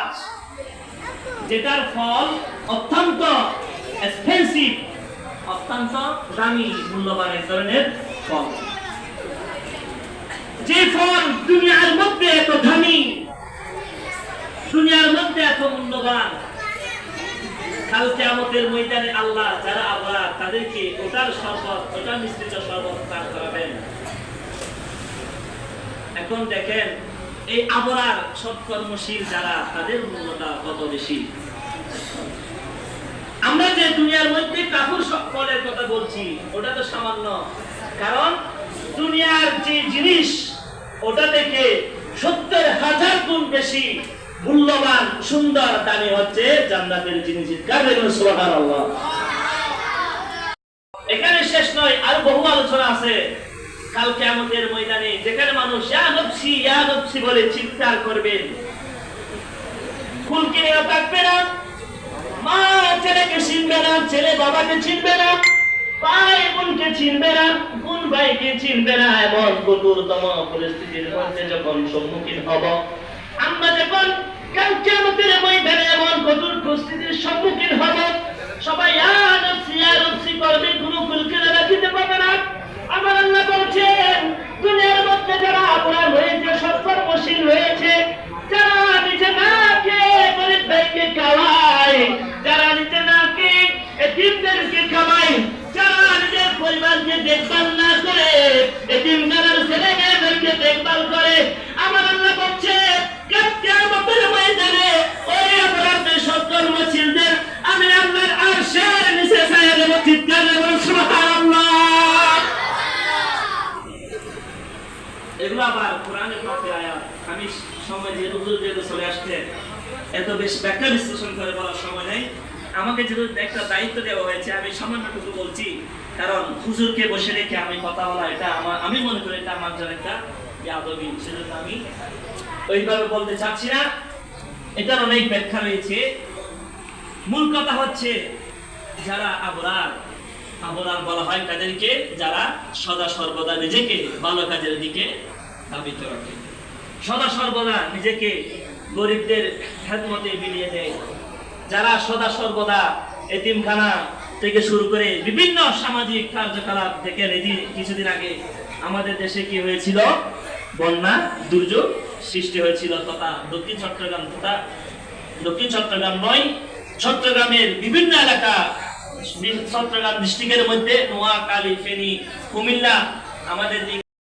গাছ যেটার ফল অত্যন্ত এক্সপেন্সিভ অত্যন্ত দামি, মূল্যবান এক ধরনের ফল। যে ফল দুনিয়ার মধ্যে এত দামি, দুনিয়ার মধ্যে এত মূল্যবান ময়দানে আল্লাহ যারা তাদেরকে ওটার শরবত মিশ্রিত শরবত পান করাবেন। এখন দেখেন এই আবরার সৎকর্মশীল যারা, তাদের মূল্যটা কত বেশি? আমরা যে দুনিয়ার মধ্যে কাপড় ফলের কথা বলছি, ওটা তো সামান্য। কারণ দুনিয়ার যে জিনিস, ওটা থেকে সত্তর হাজার গুণ বেশি মূল্যবান, সুন্দর দামি হচ্ছে জান্নাতের জিনিস। এখানে শেষ নয়, আর বহু আলোচনা আছে। কাল কেয়ামতের ময়দানে যেখানে মানুষ, ইয়া নফসি বলে চিৎকার করবেন ফুলকে থাকবে না। মা ছেলেকে চিনবে না, ছেলে বাবাকে চিনবে না, ভাই বোনকে চিনবে না, বোন ভাইকে চিনবে না, এমন কঠোরতম পরিস্থিতির মধ্যে যখন সম্মুখীন হব। আমরা যখন কাল কিয়ামতের ময়দানে এমন কঠোর পরিস্থিতির সম্মুখীন হব সবাই আর সিয়ার করবে কোনো ফুলকে রাখিতে পারবে না আমার আল্লাহ বলছেন দুনিয়ার মধ্যে যারা আপনার হয়েছে সৎকর্মশীল হয়েছে যারা নিজে না খেয়ে গরিব ভাইকে খাওয়ায় যারা নিজে না খেয়ে এতিমদেরকে খাওয়ায় যারা নিজের পরিবারকে দেখভাল না করে এতিমখানার ছেলে মেয়েদেরকে দেখভাল করে। আমার আল্লাহ বলছে কিয়ামতের ময়দানে ওই অপরাধের সৎকর্মশীলদের আমি আল্লাহর আরশের নিচে ছায়া দেব। চিৎকার দেব, সুবহানাল্লাহ। এগুলো আবার কোরআনে পাকে আয়াত। আমি সময় যেহেতু যেহেতু চলে আসছে, এত বেশ ব্যাখ্যা বিশ্লেষণ করে বলার সময় নেই। আমাকে যেহেতু একটা দায়িত্ব দেওয়া হয়েছে, আমি সামান্যটুকু বলছি। কারণ হুজুরকে বসে রেখে আমি কথা বলা, এটা আমার, আমি মনে করি এটা আমার জন্য একটা আদবি সেজন্য আমি ওইভাবে বলতে চাচ্ছি না। এটার অনেক ব্যাখ্যা রয়েছে। মূল কথা হচ্ছে যারা আবরার আবরার বলা হয় তাদেরকে, যারা সদা সর্বদা নিজেকে ভালো কাজের দিকে ধাবিত রাখে। সদা সর্বদা নিজেকে গরিবদের খেদমতে বিলিয়ে দেয়। যারা সদা সর্বদা এতিমখানা থেকে শুরু করে বিভিন্ন সামাজিক কার্যকলাপ থেকে রেডি কিছুদিন আগে আমাদের দেশে কি হয়েছিল? বন্যা, দুর্যোগ সৃষ্টি হয়েছিল তথা দক্ষিণ চট্টগ্রাম তথা দক্ষিণ চট্টগ্রাম নয়, চট্টগ্রামের বিভিন্ন এলাকা, চট্টগ্রাম ডিস্ট্রিক্টের মধ্যে নোয়াখালী, ফেনী, কুমিল্লা আমাদের